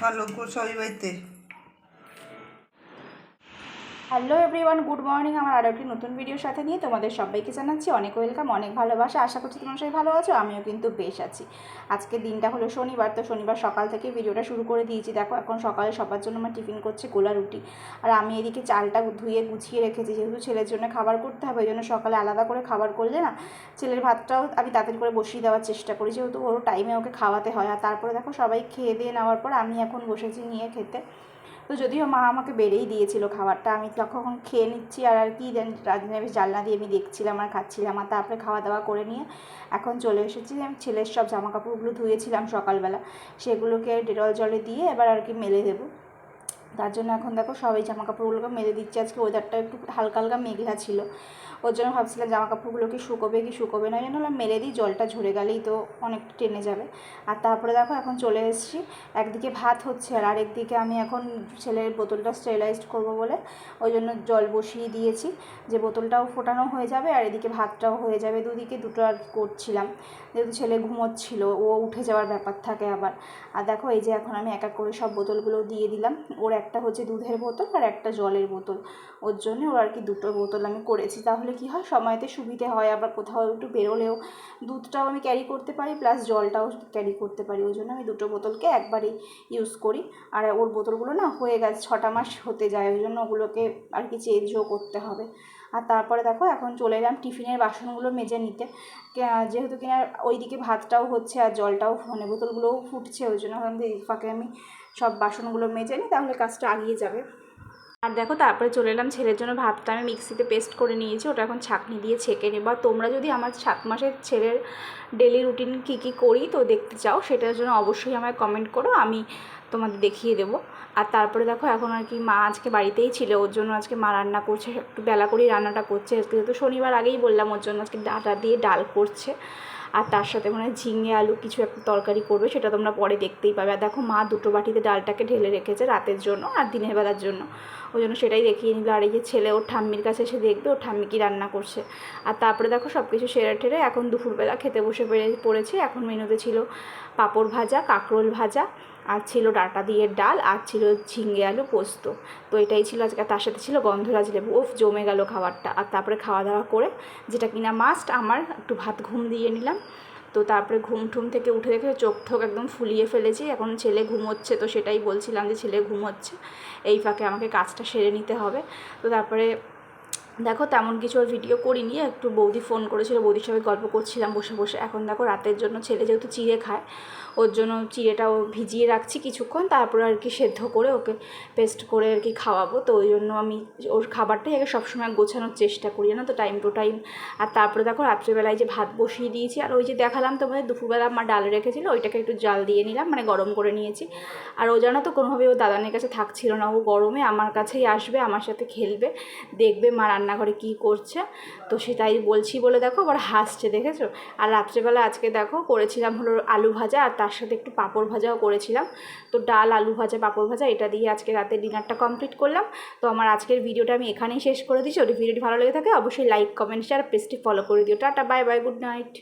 ভালো সবাই বাড়িতে হ্যালো এভরিওয়ান, গুড মর্নিং। আমার আরও একটি নতুন ভিডিওর সাথে নিয়ে তোমাদের সবাইকে জানাচ্ছি অনেক ওয়েলকাম, অনেক ভালোবাসা। আশা করছি তোমরা সবাই ভালো আছো, আমিও কিন্তু বেশ আছি। আজকে দিনটা হলো শনিবার, তো শনিবার সকাল থেকে ভিডিওটা শুরু করে দিয়েছি। দেখো, এখন সকালে সবার জন্য আমার টিফিন করছে গোলা রুটি। আর আমি এদিকে চালটা ধুয়ে গুছিয়ে রেখেছি, যেহেতু ছেলের জন্য খাবার করতে হবে, ওই জন্য সকালে আলাদা করে খাবার করলে না, ছেলের ভাতটাও আমি তাড়াতাড়ি করে বসিয়ে দেওয়ার চেষ্টা করি, যেহেতু ওর টাইমে ওকে খাওয়াতে হয়। আর তারপরে দেখো সবাই খেয়ে দিয়ে নেওয়ার পর আমি এখন বসেছি নিয়ে খেতে। তো যদিও মা আমাকে বেড়েই দিয়েছিল খাবারটা, আমি তখন খেয়ে নিচ্ছি আর আর কি রাজনীতি জানলা দিয়ে আমি দেখছিলাম আর খাচ্ছিলাম আর তারপরে খাওয়া দাওয়া করে নিয়ে এখন চলে এসেছি। আমি ছেলের সব জামা কাপড়গুলো ধুয়েছিলাম সকালবেলা, সেগুলোকে ডেটল জলে দিয়ে এবার আর কি মেলে দেবো। তার জন্য এখন দেখো সবাই জামা কাপড়গুলোকে মেলে দিচ্ছে। আজকে ওয়েদারটা একটু হালকা হালকা মেঘলা ছিল। ওর জন্য ভাবছিলাম জামা কাপড়গুলো কি শুকোবে কি শুকোবে না যেন মেলে দিই, জলটা ঝরে গেলেই তো অনেক টেনে যাবে। আর তারপরে দেখো এখন চলে এসেছি। একদিকে ভাত হচ্ছে আর আরেকদিকে আমি এখন ছেলের বোতলটা স্টেলাইজড করব বলে ওই জন্য জল বসিয়ে দিয়েছি। যে বোতলটাও ফোটানো হয়ে যাবে আর এদিকে ভাতটাও হয়ে যাবে। দুদিকে দুটো আর করছিলাম। যেহেতু ছেলে ঘুমোচ্ছিল, ও উঠে যাওয়ার ব্যাপার থাকে আবার। আর দেখো এই যে এখন আমি এক এক করে সব বোতলগুলো দিয়ে দিলাম। ওর একটা হচ্ছে দুধের বোতল আর একটা জলের বোতল। ওর জন্য ওর আর কি দুটো বোতল আমি করেছি। তাহলে কি হয়? সময়তে সুবিধে হয়। আবার কোথাও একটু বেরোলেও দুধটাও আমি ক্যারি করতে পারি প্লাস জলটাও ক্যারি করতে পারি। ওই জন্য আমি দুটো বোতলকে একবারই ইউজ করি। আর ওর বোতলগুলো না হয়ে গেছে, ছটা মাস হতে যায়। ওই জন্য ওগুলোকে আর কি চেঞ্জও করতে হবে। আর তারপরে দেখো এখন চলে এলাম টিফিনের বাসনগুলো মেজে নিতে। যেহেতু কিনা ওইদিকে ভাতটাও হচ্ছে আর জলটাও মানে বোতলগুলোও ফুটছে, ওই জন্য এই ফাঁকে আমি সব বাসনগুলো মেজে নিই, তাহলে কাজটা আগিয়ে যাবে। আর দেখো তারপরে চলে এলাম, ছেলের জন্য ভাতটা আমি মিক্সিতে পেস্ট করে নিয়েছি, ওটা এখন ছাঁকনি দিয়ে ছেঁকে নেব। তোমরা যদি আমার সাত মাসের ছেলের ডেলি রুটিন কী কী করি তো দেখতে চাও, সেটার জন্য অবশ্যই আমায় কমেন্ট করো, আমি তোমাদের দেখিয়ে দেবো। আর তারপরে দেখো এখন আর কি মা আজকে বাড়িতেই ছিল, ওর জন্য আজকে মা রান্না করছে, একটু বেলা করেই রান্নাটা করছে। আজকে যেহেতু শনিবার আগেই বললাম ওর জন্য আজকে ডাটা দিয়ে ডাল করছে। আর তার সাথে মানে ঝিঙে, আলু কিছু একটা তরকারি করবে, সেটা তোমরা পরে দেখতেই পাবে। আর দেখো মা দুটো বাটিতে ডালটাকে ঢেলে রেখেছে রাতের জন্য আর দিনের বেলার জন্য। ওই জন্য সেটাই দেখিয়ে নিল। আর এই যে ছেলে ওর ঠাম্মির কাছে এসে দেখবে, ওর ঠাম্মি কি রান্না করছে। আর তারপরে দেখো সব কিছু সেরে ঠেরে এখন দুপুরবেলা খেতে বসে পড়েছি। এখন মেনুতে ছিল পাঁপড় ভাজা, কাঁকরোল ভাজা আর ছিল ডাটা দিয়ে ডাল আর ছিল ঝিঙ্গে আলু পোস্ত। তো এটাই ছিল আজকে, তার সাথে ছিল গন্ধরাজ লেবু। ওফ জমে গেল খাবারটা। আর তারপরে খাওয়া দাওয়া করে, যেটা কিনা মাস্ট আমার একটু ভাত ঘুম দিয়ে নিলাম। তো তারপরে ঘুম ঠুম থেকে উঠে দেখে চোখ ঠোক একদম ফুলিয়ে ফেলেছি। এখন ছেলে ঘুমোচ্ছে, তো সেটাই বলছিলাম যে ছেলে ঘুমোচ্ছে। এই ফাঁকে আমাকে কাজটা সেরে নিতে হবে। তো তারপরে দেখো তেমন কিছু আর ভিডিও করিনি, একটু বৌদি ফোন করেছিল, বৌদির সঙ্গে গল্প করছিলাম বসে বসে। এখন দেখো রাতের জন্য ছেলে যেহেতু চিড়ে খায়, ওর জন্য চিড়েটাও ভিজিয়ে রাখছি কিছুক্ষণ, তারপরে আর কি সেদ্ধ করে ওকে পেস্ট করে আর কি খাওয়াবো। তো ওই জন্য আমি ওর খাবারটাই আগে সবসময় গোছানোর চেষ্টা করি না তো টাইম টু টাইম আর তারপরে দেখো রাত্রিবেলায় যে ভাত বসিয়ে দিয়েছি, আর ওই যে দেখালাম তোমাদের দুপুরবেলা আমার ডাল রেখেছিলো, ওইটাকে একটু জাল দিয়ে নিলাম মানে গরম করে নিয়েছি। আর ও জানো তো কোনোভাবে ও দাদানের কাছে থাকছিল না, ও গরমে আমার কাছেই আসবে, আমার সাথে খেলবে, দেখবে মা রান্নাঘরে কি করছে, তো সেটাই বলছি বলে দেখো আবার হাসছে, দেখেছ? আর রাত্রেবেলা আজকে দেখো করেছিলাম হলো আলু ভাজা, আর তার সাথে একটু পাঁপড় ভাজাও করেছিলাম। তো ডাল, আলু ভাজা, পাঁপড় ভাজা, এটা দিয়ে আজকে রাতে ডিনারটা কমপ্লিট করলাম। তো আমার আজকের ভিডিওটা আমি এখানেই শেষ করে দিচ্ছি। ওটি ভিডিওটি ভালো লেগে থাকে, অবশ্যই লাইক, কমেন্ট শেয়ার পেজটি ফলো করে দিও। Tata bye bye good night